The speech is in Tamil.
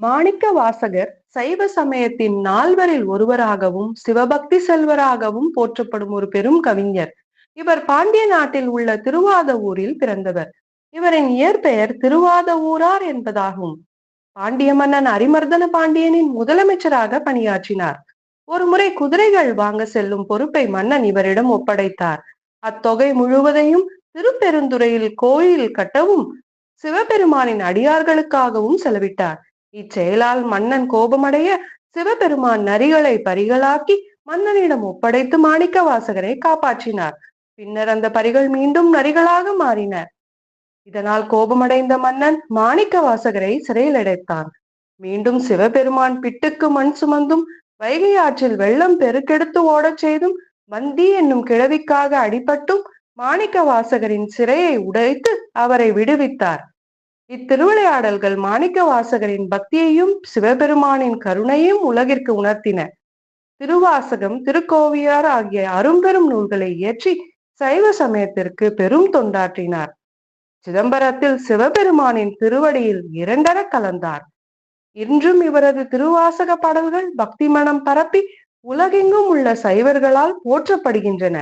மாணிக்க வாசகர் சைவ சமயத்தின் நால்வரில் ஒருவராகவும் சிவபக்தி செல்வராகவும் போற்றப்படும் ஒரு பெரும் கவிஞர். இவர் பாண்டிய நாட்டில் உள்ள திருவாதவூரில் பிறந்தவர். இவரின் இயற்பெயர் திருவாதவூரார் என்பதாகும். பாண்டிய மன்னன் அரிமர்தன பாண்டியனின் முதலமைச்சராக பணியாற்றினார். ஒருமுறை குதிரைகள் வாங்க செல்லும் பொறுப்பை மன்னன் இவரிடம் ஒப்படைத்தார். அத்தொகை முழுவதையும் திருப்பெருந்துறையில் கோயில் கட்டவும் சிவபெருமானின் அடியார்களுக்காகவும் செலவிட்டார். இச்செயலால் மன்னன் கோபமடைய சிவபெருமான் நரிகளை பரிகளாக்கி மன்னனிடம் ஒப்படைத்து மாணிக்க வாசகரை காப்பாற்றினார். பின்னர் அந்த பரிகள் மீண்டும் நரிகளாக மாறின. இதனால் கோபமடைந்த மன்னன் மாணிக்க வாசகரை சிறையில் அடைத்தான். மீண்டும் சிவபெருமான் பிட்டுக்கு மண் சுமந்தும் வைகை ஆற்றில் வெள்ளம் பெருக்கெடுத்து ஓடச் செய்தும் வந்தி என்னும் கிழவிக்காக அடிபட்டும் மாணிக்க வாசகரின் சிறையை உடைத்து அவரை விடுவித்தார். இத்திருவிளையாடல்கள் மாணிக்க வாசகரின் பக்தியையும் சிவபெருமானின் கருணையும் உலகிற்கு உணர்த்தின. திருவாசகம் திருக்கோவியார் ஆகிய அரும்பெரும் நூல்களை இயற்றி சைவ சமயத்திற்கு பெரும் தொண்டாற்றினார். சிதம்பரத்தில் சிவபெருமானின் திருவடியில் இரண்டர கலந்தார். இன்றும் இவரது திருவாசக பாடல்கள் பக்தி மனம் பரப்பி உலகெங்கும் உள்ள சைவர்களால் போற்றப்படுகின்றன.